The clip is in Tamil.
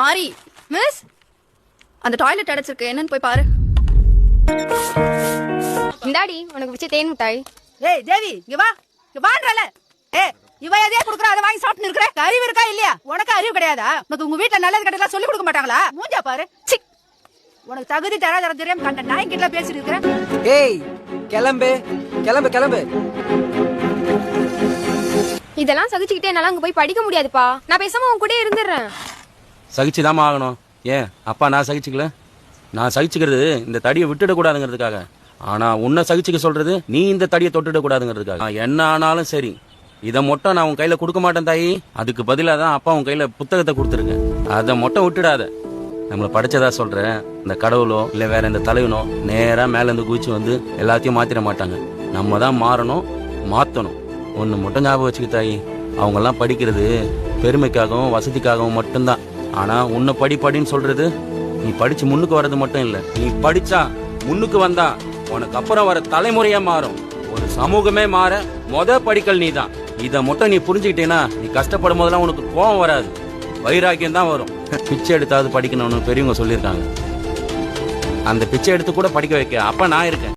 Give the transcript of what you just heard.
மாறி மிஸ் அந்த டாய்லெட் அடைச்சிருக்கு. என்னன்னு போய் பாரு. இந்தாடி உனக்கு பிடிச்ச தேன் மிட்டாய். ஏய் தேவி இங்க வா. இங்க வான்றல ஏ இவ எதையா குடுக்குற அதை வாங்கி சாப்பிட்டு இருக்கிற அறிவு இருக்கா இல்லையா? உனக்கு அறிவு கிடையாதா? உனக்கு உங்க வீட்டுல நல்லது கெட்டதெல்லாம் சொல்லி கொடுக்க மாட்டாங்களா? மூஞ்சா பாரு. சி. உனக்கு தகுதி தராதரம் தெரியாம கண்ட நாய்க்கிட்ட பேசிட்டு இருக்கிறேன். ஏய் கிளம்பு. கிளம்பு கிளம்பு. இதெல்லாம் சகிச்சுக்கிட்டே என்னால அங்க போய் படிக்க முடியாதுப்பா. நான் பேசாம உன் கூட இருந்துடுறேன். சகிச்சுதாம்மா ஆகணும். ஏன்? அப்பா நான் சகிச்சுக்கல. நான் சகிச்சுக்கிறது இந்த தடியை விட்டுடக்கூடாதுங்கிறதுக்காக. ஆனால் உன்னை சகிச்சுக்க சொல்கிறது நீ இந்த தடியை தொட்டுடக்கூடாதுங்கிறதுக்காக. என்ன ஆனாலும் சரி. இதை மொட்டை நான் உன் கையில் கொடுக்க மாட்டேன் தாயி. அதுக்கு பதிலாக தான் அப்பா உன் கையில் புத்தகத்தை கொடுத்துருக்கேன். அதை மொட்டை விட்டுடாத. நம்மளை படிச்சதா சொல்கிறேன் இந்த கடவுளோ இல்லை வேற இந்த தலைவனோ நேராக மேலேருந்து குதிச்சு வந்து எல்லாத்தையும் மாற்றிட மாட்டாங்க. நம்ம தான் மாறணும் மாற்றணும் ஒன்று மட்டும் ஞாபகம் வச்சுக்க தாயி. அவங்கெல்லாம் படிக்கிறது பெருமைக்காகவும் வசதிக்காகவும் மட்டும்தான். ஆனா உன்னை படி படின்னு சொல்றது நீ படிச்சு முன்னுக்கு வர்றது மட்டும் இல்ல நீ படிச்சா முன்னுக்கு வந்தா உனக்கு அப்புறம் வர தலைமுறையா மாறும். ஒரு சமூகமே மாற மொத படிக்கல் நீ தான் இதை மட்டும் நீ புரிஞ்சுக்கிட்டேன்னா நீ கஷ்டப்படும் போதெல்லாம் உனக்கு கோபம் வராது. வைராக்கியம் தான் வரும். பிச்சை எடுத்தாவது படிக்கணும்னு பெரியவங்க சொல்லியிருக்காங்க. அந்த பிச்சை எடுத்து கூட படிக்க வைக்க அப்ப நான் இருக்கேன்.